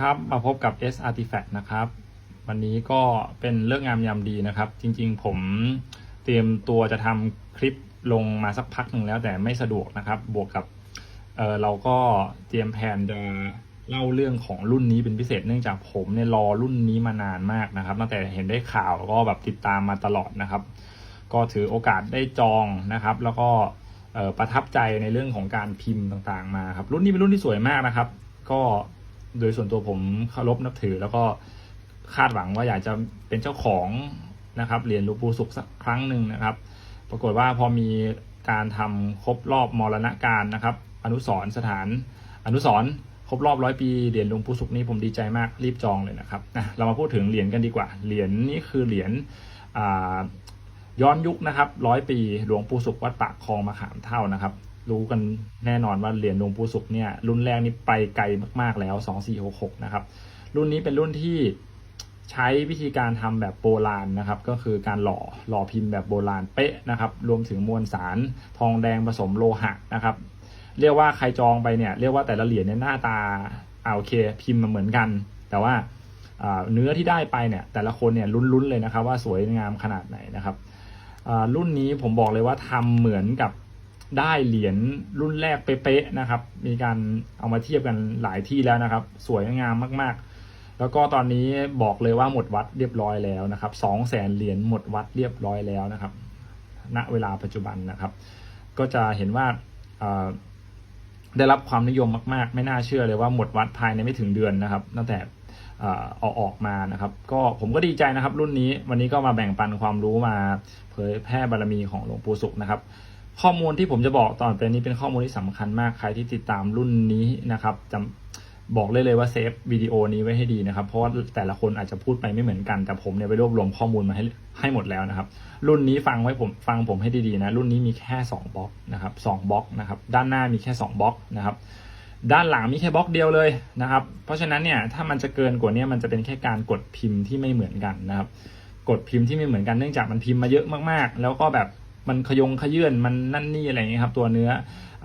ครับมาพบกับ S Artifact นะครับ วันนี้ก็เป็นเรื่องงามยามดีนะครับ จริงๆ ผมเตรียมตัวจะทำคลิปลงมาสักพักหนึ่งแล้วแต่ไม่สะดวกนะครับ บวกกับเเราก็เตรียมแผนจะเล่าเรื่องของรุ่นนี้เป็นพิเศษเนื่องจากผมเนี่ยรอรุ่นนี้มานานมากนะครับ ตั้งแต่เห็นได้ข่าวก็แบบติดตามมาตลอดนะครับ ก็ถือโอกาสได้จองนะครับ แล้วก็ประทับใจในเรื่องของการพิมพ์ต่างๆมาครับ รุ่นนี้เป็นรุ่นที่สวยมากนะครับ ก็ โดยส่วนตัวผมเคารพนับถือ แล้วก็คาดหวังว่าอยากจะเป็นเจ้าของนะครับเหรียญหลวงปู่สุขสักครั้งหนึ่งนะครับ ปรากฏว่าพอมีการทำครบรอบมรณการนะครับ อนุสรสถาน อนุสรครบรอบร้อยปีเหรียญหลวงปู่สุขนี้ผมดีใจมากรีบจองเลยนะครับนะเรามาพูดถึงเหรียญกันดีกว่า เหรียญนี้คือเหรียญย้อนยุคนะครับร้อยปีหลวงปู่สุขวัดปากคลองมะขามเท่านะครับ รู้กันแน่นอนว่าเหรียญหลวงปู่สุขเนี่ยรุ่นแรกนี่ไปไกลมากๆแล้ว 2466 นะครับ รุ่นนี้เป็นรุ่นที่ใช้วิธีการทำแบบโบราณนะครับ ก็คือการหล่อหล่อพิมพ์แบบโบราณเป๊ะนะครับ รวมถึงมวลสารทองแดงผสมโลหะนะครับ เรียกว่าใครจองไปเนี่ยเรียกว่าแต่ละเหรียญเนี่ยหน้าตาอ่าโอเค พิมพ์มาเหมือนกัน แต่ว่าเนื้อที่ได้ไปเนี่ยแต่ละคนเนี่ยลุ้นๆเลยนะครับ ว่าสวยงามขนาดไหนนะครับรุ่นนี้ผมบอกเลยว่าทำเหมือนกับ ได้เหรียญรุ่นแรกเป๊ะๆนะครับ มีการเอามาเทียบกันหลายที่แล้วนะครับ สวยงามมากๆ แล้วก็ตอนนี้บอกเลยว่าหมดวัดเรียบร้อยแล้วนะครับสองแสนเหรียญหมดวัดเรียบร้อยแล้วนะครับ ณ เวลาปัจจุบันนะครับ ก็จะเห็นว่าได้รับความนิยมมาก ๆ ไม่น่าเชื่อเลยว่าหมดวัดภายในไม่ถึงเดือนนะครับ ตั้งแต่เอ่อเอาออกมานะครับ ก็ผมก็ดีใจนะครับ รุ่นนี้วันนี้ก็มาแบ่งปันความรู้มาเผยแพร่บารมีของหลวงปู่สุขนะครับ ข้อมูลที่ผมจะบอกตอนเป็นนี้เป็นข้อมูลที่สำคัญมากใครที่ติดตามรุ่นนี้นะครับจะบอกเลยเลยว่าเซฟวิดีโอนี้ไว้ให้ดีนะครับ เพราะว่าแต่ละคนอาจจะพูดไปไม่เหมือนกัน แต่ผมเนี่ยไปรวบรวมข้อมูลมาให้ให้หมดแล้วนะครับ รุ่นนี้ฟังไว้ผมฟังผมให้ดีๆนะ รุ่นนี้มีแค่2บล็อกนะครับสองบล็อกนะครับด้านหน้ามีแค่2บล็อกนะครับด้านหลังมีแค่บล็อกเดียวเลยนะครับ เพราะฉะนั้นเนี่ยถ้ามันจะเกินกว่านี้มันจะเป็นแค่การกดพิมพ์ที่ไม่เหมือนกันนะครับ กดพิมพ์ที่ไม่เหมือนกันเนื่องจากมันพิมพ์มาเยอะมากๆ แล้วก็แบบ มันขยงขยื่นมันนั่นนี่อะไรอย่างเงี้ยครับ ตัวเนื้อ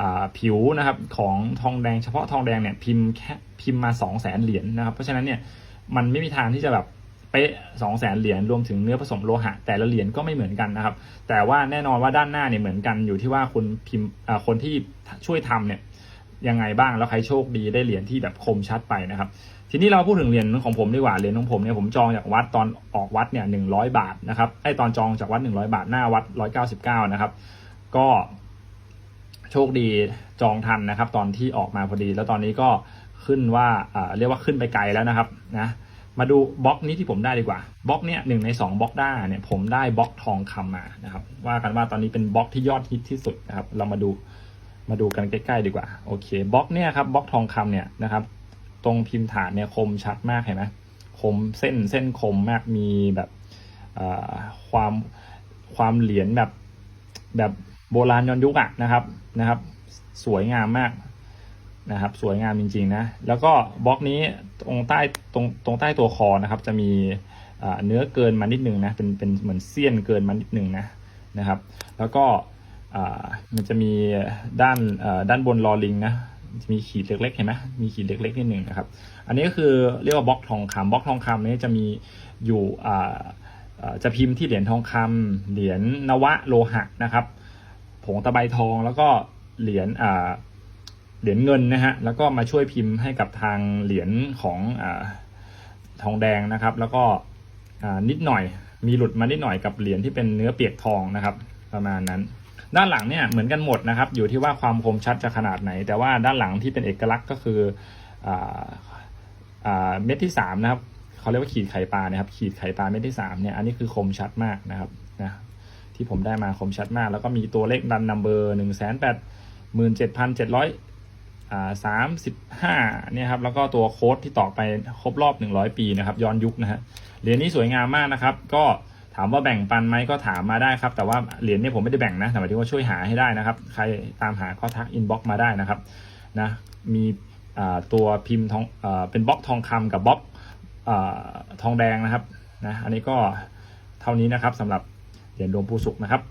อาผิวนะครับของทองแดงเฉพาะทองแดงเนี่ยพิมพ์แค่พิมพ์มา2 0 0แสนเหรียญนะครับ เพราะฉะนั้นเนี่ยมันไม่มีทางที่จะแบบเป๊ะสองแสนเหรียญรวมถึงเนื้อผสมโลหะ แต่ละเหรียญก็ไม่เหมือนกันนะครับ แต่ว่าแน่นอนว่าด้านหน้าเนี่ยเหมือนกันอยู่ที่ว่าคุณพิมพ์อ่คนที่ช่วยทำเนี่ย ยังไงบ้างแล้วใครโชคดีได้เหรียญที่แบบคมชัดไปนะครับ ทีนี้เราพูดถึงเหรียญของผมดีกว่าเหรียญของผมเนี่ยผมจองจากวัดตอนออกวัดเนี่ยหนึ่งร้อยบาทนะครับไอตอนจองจากวัดหนึ่งร้อยบาทหน้าวัดร้อยเก้าสิบเก้านะครับ ก็โชคดีจองทันนะครับ ตอนที่ออกมาพอดี แล้วตอนนี้ก็ขึ้นว่าเรียกว่าขึ้นไปไกลแล้วนะครับนะมาดูบล็อกนี้ที่ผมได้ดีกว่าบล็อกเนี่ยหนึ่งในสองบล็อกได้าเนี่ยผมได้บล็อกทองคำมานะครับว่ากันว่าตอนนี้เป็นบล็อกที่ยอดฮิตที่สุดนะครับ เรามาดู มาดูกันใกล้ๆดีกว่า โอเคบล็อกเนี่ยครับบล็อกทองคำเนี่ยนะครับ ตรงพิมพ์ฐานเนี่ยคมชัดมากเห็นไหมคมเส้นเส้นคมมากมีแบบความความเหรียญแบบแบบโบราณย้อนยุคอะนะครับนะครับ สวยงามมากนะครับ สวยงามจริงๆนะแล้วก็บล็อกนี้ตรงใต้ตรงตรงใต้ตัวคอนะครับ จะมีเนื้อเกินมานิดนึงนะเป็นเป็นเหมือนเสี้ยนเกินมานิดนึงนะนะครับ แล้วก็ มันจะมีด้านด้านบนลอลิงนะจะมีขีดเล็กๆเห็นไหมมีขีดเล็กๆนิดหนึ่งนะครับ อันนี้ก็คือเรียกว่าบล็อกทองคำบล็อกทองคำนี้จะมีอยู่จะพิมพ์ที่เหรียญทองคำเหรียญนวะโลหะนะครับ ผงตะไบทองแล้วก็เหรียญเหรียญเงินนะฮะแล้วก็มาช่วยพิมพ์ให้กับทางเหรียญของอทองแดงนะครับ แล้วก็นิดหน่อยมีหลุดมานิดหน่อยกับเหรียญที่เป็นเนื้อเปียกทองนะครับ ประมาณนั้น ด้านหลังเนี่ยเหมือนกันหมดนะครับ อยู่ที่ว่าความคมชัดจะขนาดไหน แต่ว่าด้านหลังที่เป็นเอกลักษณ์ก็คืออ่าอ่าเม็ดที่สามนะครับเขาเรียกว่าขีดไข่ปลานะครับ ขีดไข่ปลาเม็ดที่สามเนี่ยอันนี้คือคมชัดมากนะครับนะที่ผมได้มาคมชัดมาก แล้วก็มีตัวเลขดันนัมเบอร์หนึ่งแสนแปดหมื่นเจ็ดพันเจ็ดร้อยสามสิบห้าเนี่ยครับแล้วก็ตัวโค้ดที่ต่อไปครบรอบหนึ่งร้อยปีนะครับ ย้อนยุคนะฮะเหรียญนี้สวยงามมากนะครับ ก็ ถามว่าแบ่งปันไหมก็ถามมาได้ครับ แต่ว่าเหรียญเนี่ยผมไม่ได้แบ่งนะแต่หมายถึงว่าช่วยหาให้ได้นะครับ ใครตามหาก็ทักอินบ็อกมาได้นะครับนะมีตัวพิมพ์ทองอเป็นบล็อกทองคำกับบล็อกอทองแดงนะครับนะอันนี้ก็เท่านี้นะครับสำหรับเหรียญหลวงปู่สุขนะครับ